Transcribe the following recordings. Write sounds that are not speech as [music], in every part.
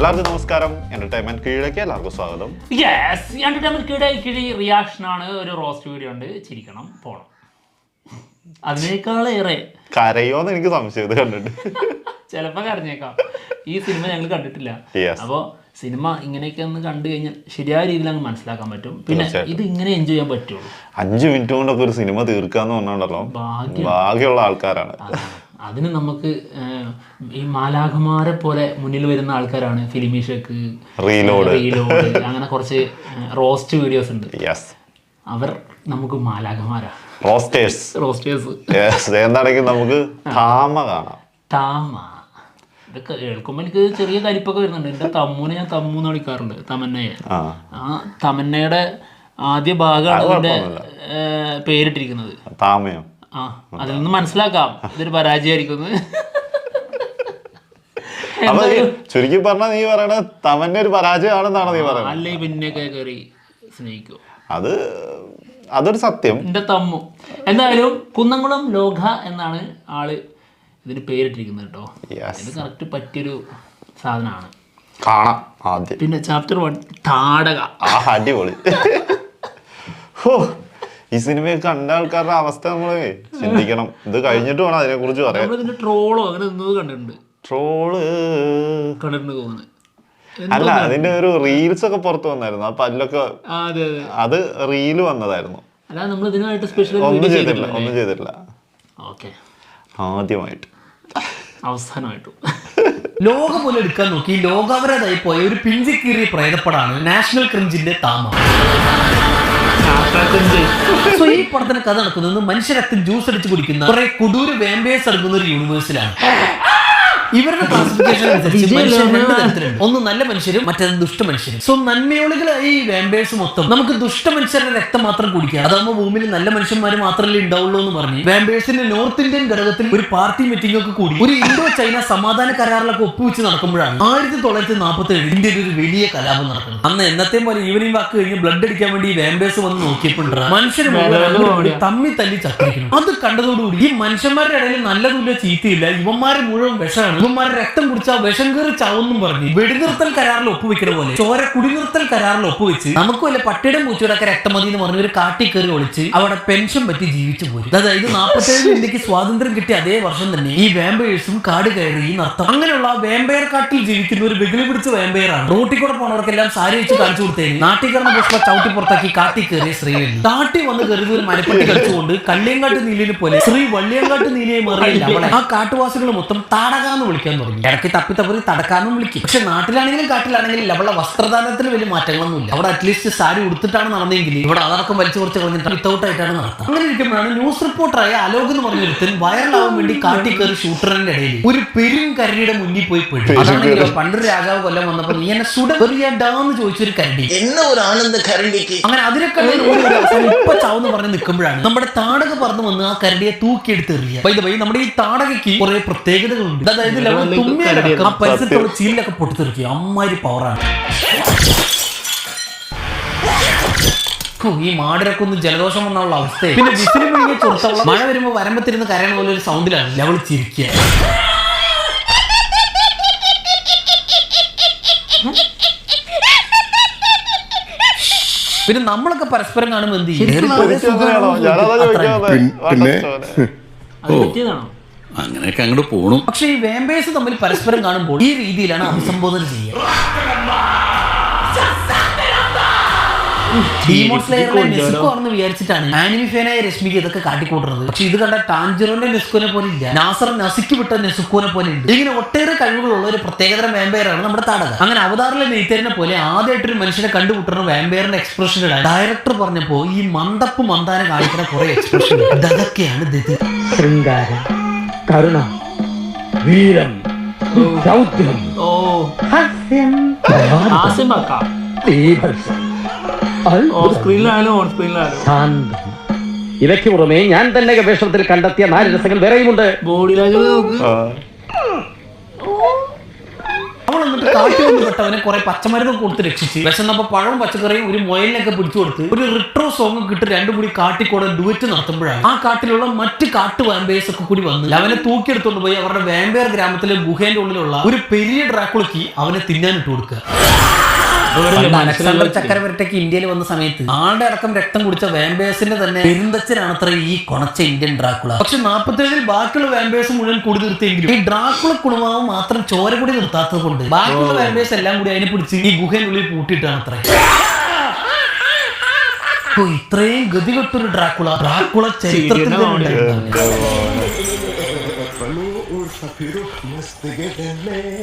എല്ലാവർക്കും നമസ്കാരം. എന്റർടൈൻമെന്റ് കീഴിലേക്ക് എല്ലാവർക്കും സ്വാഗതം. യെസ് എന്റർടൈൻമെന്റ് കിഴി റിയാക്ഷൻ ആണ് ഒരു റോസ്റ്റ് വീഡിയോ ഉണ്ട്. ചിരിക്കണം പോണം. അതിനേക്കാളേറെ കരയോന്ന് എനിക്ക് സംശയം ഇത് കണ്ടിട്ട്. ചിലപ്പോൾ കരഞ്ഞേക്കാം. ഈ സിനിമ ഞങ്ങൾ കണ്ടിട്ടില്ല. അപ്പോൾ സിനിമ ഇങ്ങനെയൊക്കെ ഒന്ന് കണ്ടു കഴിഞ്ഞാൽ ശരിയായ രീതിയിൽ അങ്ങ് മനസ്സിലാക്കാൻ പറ്റും. പിന്നെ ഇത് ഇങ്ങനെ എൻജോയ് ചെയ്യാൻ പറ്റുള്ളൂ. അഞ്ചു മിനിറ്റ് കൊണ്ടൊക്കെ ഒരു സിനിമ തീർക്കാന്ന് പറഞ്ഞുണ്ടല്ലോ ഭാഗ്യം. ഭാഗ്യമുള്ള ആൾക്കാരാണ്. അതിന് നമുക്ക് ഈ മാലാഖമാരെ പോലെ മുന്നിൽ വരുന്ന ആൾക്കാരാണ് ഫിലിമീഷക്ക് റീലോഡ്. അങ്ങനെ കുറച്ച് റോസ്റ്റ് വീഡിയോസ് ഉണ്ട്. അവർ നമുക്ക് മാലാഖമാരാ. റോസ്റ്റേഴ്സ് റോസ്റ്റേഴ്സ് എന്താണെങ്കിൽ നമുക്ക് താമ കാണാം. താമ ഇതൊക്കെ കേൾക്കുമ്പോൾ എനിക്ക് ചെറിയ കരിപ്പൊക്കെ വരുന്നുണ്ട്. എന്റെ തമ്മൂനെ ഞാൻ തമ്മു എന്ന് വിളിക്കാറുണ്ട് തമന്നയെ. ആ. തമന്നയുടെ ആദ്യ ഭാഗമാണ് അതിന്റെ പേരിട്ടിരിക്കുന്നത്. താമയോ ആ അതിൽ നിന്ന് മനസ്സിലാക്കാം. ഇതൊരു പരാജയമായിരിക്കുന്നത് [laughs] അപ്പൊ ചുരുക്കി പറഞ്ഞ നീ പറയണ തമന്റെ ഒരു പരാജയമാണെന്നാണ് നീ പറയുന്നത് അല്ലെ പിന്നെ കയറി സ്നേഹിക്കോ. അത് അതൊരു സത്യം. എന്റെ തമ്മു. എന്തായാലും കുന്നംകുളം ലോക എന്നാണ് ആൾ ഇതിന് പേരിട്ടിരിക്കുന്നത് കേട്ടോ. ഇത് കറക്റ്റ് പറ്റിയൊരു സാധനമാണ്. കാണാം ആദ്യം. പിന്നെ ചാപ്റ്റർ വൺ താടക. അടിപൊളി. ഹോ ഈ സിനിമ കണ്ട ആൾക്കാരുടെ അവസ്ഥ നമ്മൾ ചിന്തിക്കണം. ഇത് കഴിഞ്ഞിട്ട് വേണം അതിനെ കുറിച്ച് പറയാൻ നമ്മളിതിന്റെ ട്രോളോ അങ്ങനെ എന്തോ കണ്ടിട്ടുണ്ട്. ട്രോൾ. കണ്ടിട്ടുണ്ട് തോന്നുന്നു. അല്ല അതിന്റെ ഒരു റീൽസ് ഒക്കെ പുറത്ത് വന്നായിരുന്നു. ആ അതെ അതെ. റീൽ വന്നതായിരുന്നു. ഒന്നും ചെയ്തിട്ടില്ല ഒന്നും ചെയ്തിട്ടില്ല. ആദ്യമായിട്ട്. അവസാനമായിട്ടും. ലോക പോലെ എടുക്കാൻ നോക്കി. ലോകാവരതായി പോയ ഒരു പിഞ്ചിക്കീറിയ പ്രേതപ്പെടാണ് നാഷണൽ ക്രിഞ്ചിന്റെ താമ. സോ ഈ കഥ നടക്കുന്നത് മനുഷ്യരക്തം ജ്യൂസ് അടിച്ച് കുടിക്കുന്ന കുറെ കൊടൂര് വേമ്പേഴ്സ് അടങ്ങുന്ന ഒരു യൂണിവേഴ്സിലാണ് ഇവരുടെ ക്ലാസിഫിക്കേഷൻ [laughs] അനുസരിച്ച് ഒന്ന് നല്ല മനുഷ്യരും മറ്റേത് ദുഷ്ട മനുഷ്യരും. സോ നന്മയോളികളായി ഈ വാമ്പേഴ്സ് മൊത്തം നമുക്ക് ദുഷ്ട മനുഷ്യരുടെ രക്തം മാത്രം കുടിക്കാം. അതാകുമ്പോൾ ഭൂമിയിൽ നല്ല മനുഷ്യന്മാർ മാത്രമല്ലേ ഉണ്ടാവുള്ളൂ എന്ന് പറഞ്ഞ് വാമ്പേഴ്സിന്റെ നോർത്ത് ഇന്ത്യൻ ഘടകത്തിൽ ഒരു പാർട്ടി മീറ്റിംഗ് ഒക്കെ കൂടി ഒരു ഇന്തോ ചൈന സമാധാന കരാറിലൊക്കെ ഒപ്പുവെച്ച് നടക്കുമ്പോഴാണ് ആയിരത്തി തൊള്ളായിരത്തി നാൽപ്പത്തി ഏഴ് ഇന്ത്യയിൽ ഒരു വലിയ കലാപം നടക്കുന്നത്. അന്ന് എന്നത്തെ പോലെ ഈവനിങ് വാക്ക് കഴിഞ്ഞ് ബ്ലഡ് അടിക്കാൻ വേണ്ടി ഈ വാമ്പേഴ്സ് വന്ന് നോക്കിയപ്പോൾ മനുഷ്യർ തമ്മി തല്ലി ചത്തിരിക്കുന്നു. അത് കണ്ടതോടുകൂടി ഈ മനുഷ്യന്മാരുടെ ഇടയിൽ നല്ലതുമില്ല ചീത്തയില്ല യുവന്മാരെ മുഴുവൻ വിഷമാണ്. ഇവന്മാരെ രക്തം കുടിച്ചാൽ വിഷം കയറി ചാവെന്നും പറഞ്ഞ് വെടിനിർത്തൽ കരാറിൽ ഒപ്പുവെക്കുന്ന പോലെ ചോര കുടിനിർത്തൽ കരാറിൽ ഒപ്പുവെച്ച് നമുക്ക് വല്ല പട്ടിയുടെ പൂച്ചയുടെ ഒക്കെ രക്തം മതി എന്ന് പറഞ്ഞ് ഒരു കാട്ടി കയറി ഒളിച്ച് അവിടെ പെൻഷൻ പറ്റി ജീവിച്ചു പോരും. അതായത് നാൽപ്പത്തേഴ് ഇന്ത്യയ്ക്ക് സ്വാതന്ത്ര്യം കിട്ടിയ അതേ വർഷം തന്നെ ഈ വേമ്പയേഴ്സും കാട് കയറി ഈ നർത്തം. അങ്ങനെയുള്ള വേമ്പയർ കാട്ടിൽ ജീവിക്കുന്ന ഒരു വെകിളി പിടിച്ച വാമ്പയറാണ് റോട്ടിൽ കൂടെ പോണവർക്കെല്ലാം സാരി വെച്ച് കാണിച്ചു കൊടുത്തേന്. നാട്ടിൽ കിടന്ന പുഷ്പ ചവിട്ടി പുറത്താക്കി കാട്ടി കയറിയ ശ്രീ കാട്ടി വന്ന് കരുതി ഒരു മരപ്പട്ടി കളിച്ചുകൊണ്ട് കള്ളിയങ്കാട്ട് നീലിനെ പോലെ ശ്രീ വള്ളിയങ്കാട്ട് നീലിയെ മാറിയില്ല ആ കാട്ടുവാസികൾ മൊത്തം താടകാന്ന് വിളിക്കാൻ തുടങ്ങി. ഇടയ്ക്ക് തപ്പി തപ്പി തടക്കാനും വിളിക്കും. പക്ഷെ നാട്ടിലാണെങ്കിലും കാട്ടിലാണെങ്കിലും അവളുടെ വസ്ത്രദാനത്തിൽ വലിയ മാറ്റങ്ങളൊന്നുമില്ല. അവിടെ അറ്റ്ലീസ്റ്റ് സാരി ഉടുത്തിട്ടാണ് നടന്നെങ്കിൽ ഇവിടെ അതടക്കം വലിച്ചു കുറച്ച് കളഞ്ഞിട്ട് വിത്തൗട്ട് ആയിട്ടാണ് നടത്തുക അങ്ങനെ ഇരിക്കുമ്പോഴാണ് ന്യൂസ് റിപ്പോർട്ടറായ അലോക് എന്ന് പറഞ്ഞൊരുത്തൻ വൈറലാവാൻ വേണ്ടി കാട്ടി കയറി ഷൂട്ടറിന്റെ ഇടയിൽ ഒരു പെരും കരടിയുടെ മുന്നിൽ പോയി പെട്ടു പണ്ട് രാജാവ് കൊല്ലം വന്നപ്പോൾ നീ എന്നെ സുഡ ചോദിച്ചൊരു കരടി. എന്ന ഒരു ആനന്ദ അങ്ങനെ അതിനൊക്കെ ഇപ്പൊ ചാവെന്ന് പറഞ്ഞ് നിൽക്കുമ്പോഴാണ് നമ്മുടെ താടക പറന്ന് വന്ന് ആ കരടിയെ തൂക്കിയെടുത്ത് നമ്മുടെ ഈ താടകയ്ക്ക് കുറെ പ്രത്യേകതകളുണ്ട്. അതായത് level തുമ്മിയടക്കം ആ പരിസരത്തുള്ള ചീലൊക്കെ പൊട്ടിത്തെറിക്കുക അമ്മാതിരി പവറാണ് ഈ മാടിനൊക്കെ ഒന്ന് ജലദോഷം വന്നുള്ള അവസ്ഥ. പിന്നെ വിസിൽ മുഴുകിയ ചൊറുത്തവള മഴ വരുമ്പോ വരമ്പത്തിരുന്ന് കരയണ പോലെ ഒരു സൗണ്ടിലാണ് ലെവൽ ചിരിക്കുക. പിന്നെ നമ്മളൊക്കെ പരസ്പരം കാണുമ്പോൾ എന്ത് ചെയ്യും? പിന്നെ? അങ്ങനെയൊക്കെ അങ്ങോട്ട് പോണു. പക്ഷെ ഈ വേമ്പേഴ്സ് തമ്മിൽ പരസ്പരം കാണുമ്പോൾ ഈ രീതിയിലാണ് അഭിസംബോധന ചെയ്യുക. വിചാരിച്ചിട്ടാണ് ആനിമി ഫാനായ രശ്മിക്ക് ഇതൊക്കെ കാട്ടിക്കൂട്ടുന്നത്. പക്ഷെ ഇത് കണ്ട ടാഞ്ചിറോന്റെ നെസ്കോനെ പോലെ ഇല്ല. നാസർ നസിക്ക് വിട്ട നെസുക്കോനെ പോലെ ഉണ്ട്. ഇങ്ങനെ ഒട്ടേറെ കഴിവുകളുള്ള ഒരു പ്രത്യേകതരം വാമ്പയറാണ് നമ്മുടെ താടക. അങ്ങനെ അവതാറിലെ നെയ്ത്തേരിനെ പോലെ ആദ്യമായിട്ടൊരു മനുഷ്യനെ കണ്ടുമുട്ടുന്ന വാമ്പയറിന്റെ എക്സ്പ്രഷൻ ഡയറക്ടർ പറഞ്ഞപ്പോ ഈ മന്ദപ്പ് മന്ദാനെ കാണിക്കുന്ന കുറെ എക്സ്പ്രഷൻ ഇതൊക്കെയാണ് ശൃംഗാരം. കരുണ വീരൻ ദൗത്യം ഹാസ്യം ബീഭത്സം സ്ക്രീനിലായാലും ഓൺ സ്ക്രീനിലായാലും ശാന്തം. ഇവയ്ക്ക് പുറമെ ഞാൻ തന്നെ ഗവേഷണത്തിൽ കണ്ടെത്തിയ നാല് രസങ്ങൾ വേറെയുമുണ്ട്. ബോഡി ലാംഗ്വേജ് നോക്ക് ആ. അവൾ എന്നിട്ട് കാട്ടിൽ നിന്ന് പെട്ടവനെ കുറെ പച്ചമരുന്ന് കൊടുത്ത് രക്ഷിച്ച് വിശന്നപ്പോ പഴവും പച്ചക്കറിയും ഒരു മൊയലിനൊക്കെ പിടിച്ചു കൊടുത്ത് ഒരു റിട്രോ സോങ് കിട്ടി രണ്ടും കൂടി കാട്ടിക്കൂടെ ഡുവറ്റ് നടത്തുമ്പോഴാണ്. ആ കാട്ടിലുള്ള മറ്റ് കാട്ടു വാമ്പേഴ്സ് ഒക്കെ കൂടി വന്ന് അവനെ തൂക്കിയെടുത്തോണ്ട് പോയി അവരുടെ വാമ്പയർ ഗ്രാമത്തിലെ ഗുഹേന്റെ ഉള്ളിലുള്ള ഒരു പെരിയ ഡ്രാക്കുളക്ക് അവനെ തിന്നാനിട്ട് കൊടുക്കുക. അലക്സാണ്ടർ ചക്രവർത്തിക്ക് ഇന്ത്യയിൽ വന്ന സമയത്ത് ആളുടെ അടക്കം രക്തം കുടിച്ച വാമ്പേഴ്സിന്റെ തന്നെ പെരുന്തച്ചനാണ് അത്ര ഈ കൊണച്ച ഇന്ത്യൻ ഡ്രാക്കുള. പക്ഷെ നാപ്പത്തേഴിൽ ബാക്കിയുള്ള വാമ്പേഴ്സ് മുഴുവൻ കൂടി നിർത്തിയെങ്കിലും ഈ ഡ്രാക്കുള കുണുമാവ് മാത്രം ചോര കൂടി നിർത്താത്തത് കൊണ്ട് ബാക്കിയുള്ള വാമ്പേഴ്സ് എല്ലാം കൂടി അതിനെ പിടിച്ച് ഈ ഗുഹേനുള്ളിൽ പൂട്ടിയിട്ടാണ് അത്ര. ഇത്രയും ഗതികെട്ടൊരു ഡ്രാക്കുള. ഡ്രാക്കുള ചരിത്രത്തിൽ.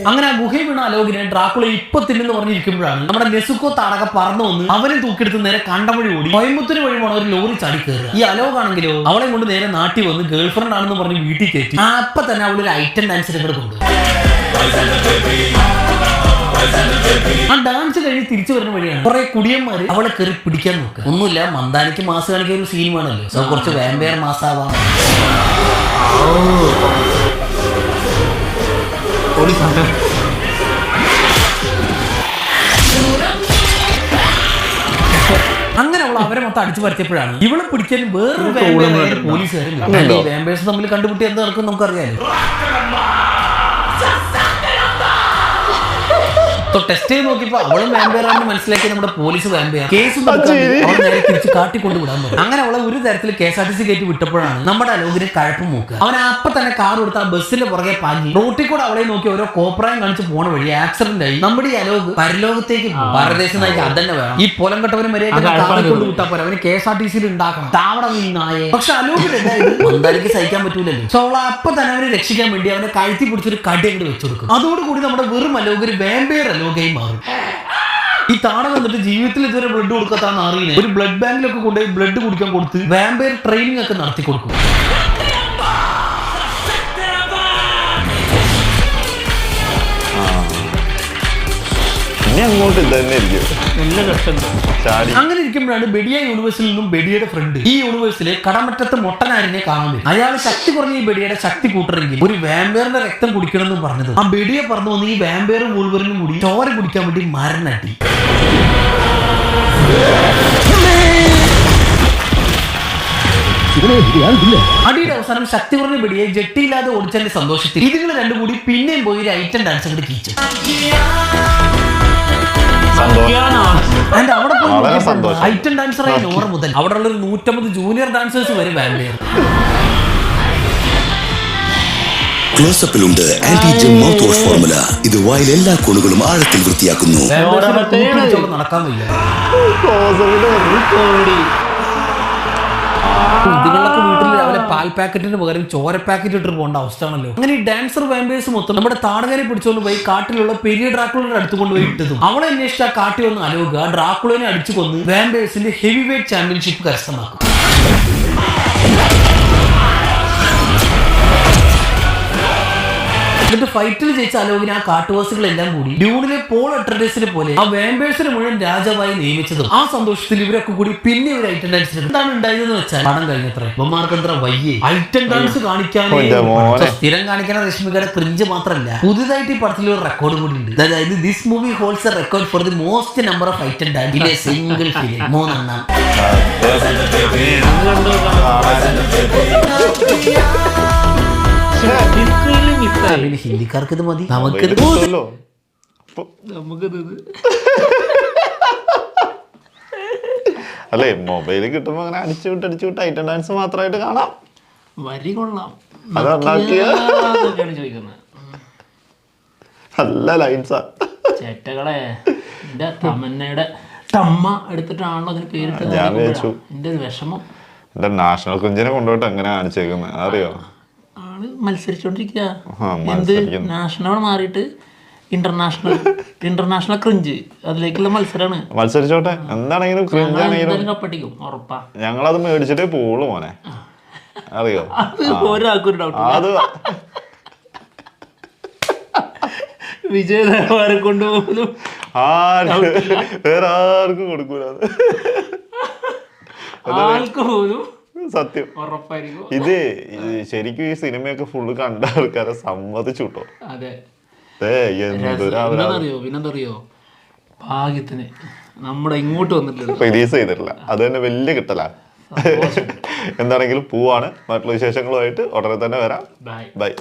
അങ്ങനെ വീണ അലോകിനെ ഡ്രാക്കുള ഇപ്പൊ തിന്നെന്ന് പറഞ്ഞിരിക്കുമ്പോഴാണ് നമ്മുടെ നെസുക്കോ താടക പറന്നു വന്ന് അവനെ തൂക്കിയെടുത്ത് നേരെ കണ്ടവഴി ഓടി കോയമ്പത്തൂര് വഴി പോണ ഒരു ലോറി ചാടി കയറുക. ഈ അലോകാണെങ്കിലോ അവളെ കൊണ്ട് നേരെ നാട്ടിൽ വന്ന് ഗേൾ ഫ്രണ്ട് ആണെന്ന് പറഞ്ഞ് വീട്ടിൽ കയറ്റി. അപ്പൊ തന്നെ അവളൊരു ഐറ്റം ഡാൻസിനെ കൂടെ കൊണ്ടു ആ ഡാൻസ് കഴിഞ്ഞ് തിരിച്ചു വരുന്ന വഴിയാണ് കുറെ കുടിയന്മാര് അവളെ കയറി പിടിക്കാൻ നോക്കുക. ഒന്നുമില്ല മന്ദാനിക്ക് മാസ് കാണിക്കുന്ന ഒരു സീൻ വേണമല്ലോ. കുറച്ച് വേമ്പയർ മാസാവാം. അങ്ങനെ അവൾ അവരെ മൊത്തം അടിച്ചു പരത്തിയപ്പോഴാണ്. ഇവളെ പിടിക്കാൻ വേറെ പോലീസ് പോലീസുകാരും വേമ്പേഴ്സ് തമ്മിൽ കണ്ടുപിട്ടി എന്ത് നടക്കും നമുക്കറിയാലോ ടെസ്റ്റ് ചെയ്ത് നോക്കിയപ്പോ അവളും വാമ്പയറാണെന്ന് മനസ്സിലാക്കി നമ്മുടെ പോലീസ് വാമ്പയർ കേസ് നേരെ തിരിച്ച് കാട്ടിക്കൊണ്ട് വിടാൻ പറഞ്ഞു. അങ്ങനെ അവളെ ഒരു തരത്തിൽ K S R T C കയറ്റി വിട്ടപ്പോഴാണ് നമ്മുടെ അലോകിന് കഴപ്പ് മൂക്കുക അവൻ അപ്പൊ തന്നെ കാർ കൊടുത്ത് ആ ബസ്സിന്റെ പുറകെ പാഞ്ഞി റോട്ടിൽ കൂടെ അവളെ നോക്കി ഓരോ കോപ്രായം കാണിച്ച് പോണ വഴി ആക്സിഡന്റ് ആയി. നമ്മുടെ ഈ അലോക് പരലോകത്തേക്ക്. ഭാരതദേശം അത് അതന്നെ വേണം. ഈ പൊലം കെട്ടവന് വരെ കൊണ്ട് വിട്ടാ പോരാ. അവന് കെ എസ് ആർ ടി സിയിൽ ഉണ്ടാക്കണം. താവണം നിന്നായ പക്ഷെ അലോകിന് മന്ദാരിക്ക് സഹിക്കാൻ പറ്റൂലല്ലോ. സോ അവളെ അപ്പൊ തന്നെ അവനെ രക്ഷിക്കാൻ വേണ്ടി അവനെ കഴുത്തി പിടിച്ചൊരു കടി അങ്ങോട്ട് വെച്ചു കൊടുക്കും. അതോടുകൂടി നമ്മുടെ വെറും അലോക് ഒരു വേമ്പയർ അലോകയായി മാറും. ഈ താട വന്നിട്ട് ജീവിതത്തിൽ ഇതുവരെ ബ്ലഡ് കൊടുക്കാത്ത അറിയില്ല? ഒരു ബ്ലഡ് ബാങ്കിലൊക്കെ കൊണ്ടുപോയി ബ്ലഡ് കുടിക്കാൻ കൊടുത്ത് വാമ്പയർ ട്രെയിനിങ് ഒക്കെ നടത്തി കൊടുക്കും. ഇനി അങ്ങോട്ട് ഇത് തന്നെ ഇരിക്കും നല്ല കഷ്ടം ചാടി. അങ്ങനെ ഇരിക്കുമ്പോഴാണ് ബെഡിയ യൂണിവേഴ്സിൽ നിന്നും ബെഡിയുടെ ഫ്രണ്ട് ഈ യൂണിവേഴ്സിലെ കടമറ്റത്ത് മൊട്ടനാരിനെ കാണുന്നത്. അയാൾ ശക്തി കുറഞ്ഞ ഈ ബെഡിയുടെ ശക്തി കൂട്ടണമെങ്കിൽ ഒരു വാമ്പയറിന്റെ രക്തം കുടിക്കണം കുടിക്കണമെന്ന് പറഞ്ഞത്. ആ ബെഡിയെ പറഞ്ഞു വന്ന് ഈ വാമ്പയറും വൂൾവറിനും കൂടി ചോര കുടിക്കാൻ വേണ്ടി മരണട്ടി അടിയുടെ അവസാനം ശക്തി കുറഞ്ഞ പിടിയെ ജെട്ടിയില്ലാതെ ഓടിച്ചതിന്റെ സന്തോഷത്തിൽ ഇതുങ്ങൾ രണ്ടും കൂടി പിന്നെയും പോയി ഒരു ഐറ്റം ഡാൻസ് അങ്ങോട്ട് കീച്ചു. വളരെ സന്തോഷം. ഐറ്റം ഡാൻസറായ നോറ മുതൽ. അവിടെ ഉള്ള ഒരു നൂറ്റമ്പത് ജൂനിയർ ഡാൻസേഴ്സ് വരെ വാമ്പയർ ക്ലോസപ്പിലുണ്ട് anti germ mouthwash formula ഇത് വായിൽ എല്ലാ കോണുകളും ആഴത്തിൽ വൃത്തിയാക്കുന്നു. നടക്കാൻ വയ്യ. ഇതുകളൊക്കെ പാൽ പാക്കറ്റിന് പകരം ചോര പാക്കറ്റ് ഇട്ടിട്ട് പോകേണ്ട അവസ്ഥയാണല്ലോ. അങ്ങനെ ഈ ഡാൻസർ വാമ്പേഴ്സ് മൊത്തം നമ്മുടെ താടകരെ പിടിച്ചുകൊണ്ട് പോയി കാട്ടിലുള്ള പെരിയ ഡ്രാക്കുളയുടെ അടുത്ത് കൊണ്ടുപോയി ഇട്ടതും. അവളെ അന്വേഷിച്ച ആ കാട്ടി ഒന്ന് അലോക ഡ്രാക്കുളനെ അടിച്ചു കൊന്ന് വാമ്പേഴ്സിന്റെ ഹെവി വെയിറ്റ് ചാമ്പ്യൻഷിപ്പ് കരസ്ഥമാക്കും. എന്നിട്ട് ഫൈറ്റിൽ ജയിച്ച അലോകിനെ ആ കാട്ടുവാസികളെല്ലാം കൂടി ഡ്യൂണിലെ പോൾ അട്രഡേഴ്സിനെ പോലെ ആ വേമ്പേഴ്സിനെ മുഴുവൻ രാജാവായി നിയമിച്ചതും ആ സന്തോഷത്തിൽ ഇവരൊക്കെ കൂടി പിന്നെ ഒരു ഐറ്റം ഡാൻസിന് എന്താണ് ഉണ്ടായതെന്ന് വെച്ചാൽ പണം കഴിഞ്ഞത്ര. ഇവന്മാർക്കെത്ര വയ്യേ. ഐറ്റം ഡാൻസ് മോനെ. സ്ഥിരം കാണിക്കുന്ന രശ്മികയുടെ ക്രിഞ്ച് മാത്രമല്ല പുതുതായിട്ട് ഈ പടത്തിൽ ഒരു റെക്കോർഡ് കൂടി ഉണ്ട്. അതായത് this movie holds a record for the most number of item dance in a single film മൂന്നെണ്ണം. പിന്നെ ഹിന്ദിക്കാർക്ക് ഇത് മതി നമുക്ക് നമുക്കിത് അല്ലേ മൊബൈലിൽ കിട്ടുമ്പോ അങ്ങനെ അടിച്ചു വിട്ട് അടിച്ചു വിട്ട് ഐറ്റം ഡാൻസ് മാത്രമായിട്ട് കാണാം. വരി കൊള്ളാം. നല്ല ലൈൻസാ ചേട്ടകളെ എന്റെ തമന്നയുടെ തമ്മ എടുത്തിട്ടാണല്ലോ അതിന് പേരിട്ടത്. ഞാൻ വിചാരിച്ചു. എന്റെ ഒരു വിഷമം. എന്റെ നാഷണൽ കുഞ്ചിനെ കൊണ്ടുപോയിട്ട് അങ്ങനെ കാണിച്ചേക്കുന്നത് അറിയോ ആൾ മത്സരിച്ചോണ്ടിരിക്കുക എന്ത് നാഷണൽ മാറിയിട്ട് ഇന്റർനാഷണൽ ഇന്റർനാഷണൽ ക്രിഞ്ച് അതിലേക്കുള്ള മത്സരമാണ് മത്സരിച്ചോട്ടെ. എന്താണെങ്കിലും ക്രിഞ്ച് ആണെങ്കിലും. കപ്പടിക്കും ഉറപ്പാ. ഞങ്ങളത് മേടിച്ചിട്ടേ പോളു മോനെ. അറിയോ? അത് ഒരാൾക്കും ഡൗട്ട് അത് വിജയദേവരെ കൊണ്ട് പോലും ആർക്ക് വേറെ ആർക്കും കൊടുക്കൂല ആർക്കും ആൾക്ക് പോലും സത്യം. ഉറപ്പായിരിക്കും. ഇത് ശരിക്കും ഈ സിനിമയൊക്കെ ഫുള്ള് കണ്ട ആൾക്കാരെ സമ്മതിച്ചു കേട്ടോ അതെ പിന്നെന്തറിയോ? പിന്നെന്തറിയോ? ഭാഗ്യത്തിന് നമ്മുടെ ഇങ്ങോട്ട് വന്നിട്ടില്ല റിലീസ് ചെയ്തിട്ടില്ല. അത് തന്നെ വലിയ കിട്ടല. എന്താണെങ്കിലും പൂവാണ്. മറ്റുള്ള വിശേഷങ്ങളുമായിട്ട് ഉടനെ തന്നെ വരാം. Bye bye